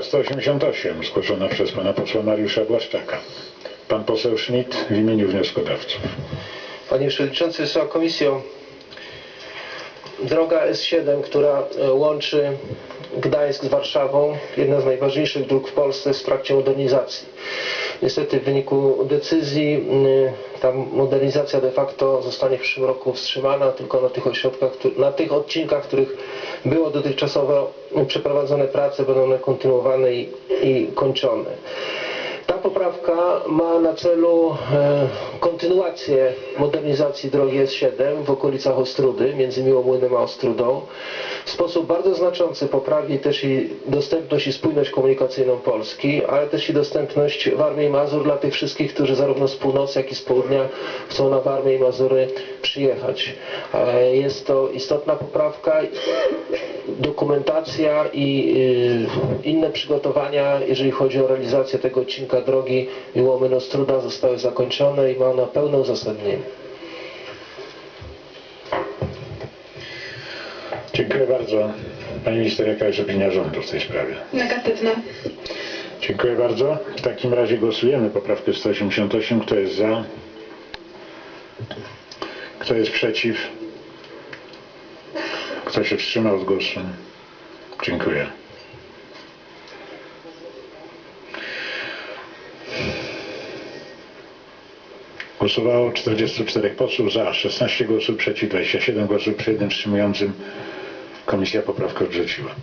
188 zgłoszona przez pana posła Mariusza Błaszczaka. Pan poseł Schmidt w imieniu wnioskodawców. Panie Przewodniczący, Wysoka Komisjo, droga S7, która e, łączy Gdańsk z Warszawą, jedna z najważniejszych dróg w Polsce jest w trakcie modernizacji. Niestety w wyniku decyzji y, ta modernizacja de facto zostanie w przyszłym roku wstrzymana tylko na tych ośrodkach, na tych odcinkach, których było dotychczasowo przeprowadzone prace, będą one kontynuowane i, i kończone. Poprawka ma na celu e, kontynuację modernizacji drogi S7 w okolicach Ostrudy, między Miłomłynem a Ostrudą. W sposób bardzo znaczący poprawi też i dostępność i spójność komunikacyjną Polski, ale też i dostępność Warmii i Mazur dla tych wszystkich, którzy zarówno z północy, jak i z południa chcą na Warmię i Mazury przyjechać. E, Jest to istotna poprawka dokumentacja i y, inne przygotowania, jeżeli chodzi o realizację tego odcinka drogi Miłomyn-Ostruda zostały zakończone i ma ona pełne uzasadnienie. Dziękuję bardzo. Pani minister, jaka jest opinia rządu w tej sprawie? Negatywne. Dziękuję bardzo. W takim razie głosujemy poprawkę 188. Kto jest za? Kto jest przeciw? Kto się wstrzymał od głosu? Dziękuję. Głosowało 44 posłów za, 16 głosów przeciw, 27 głosów przy jednym wstrzymującym. Komisja poprawkę odrzuciła.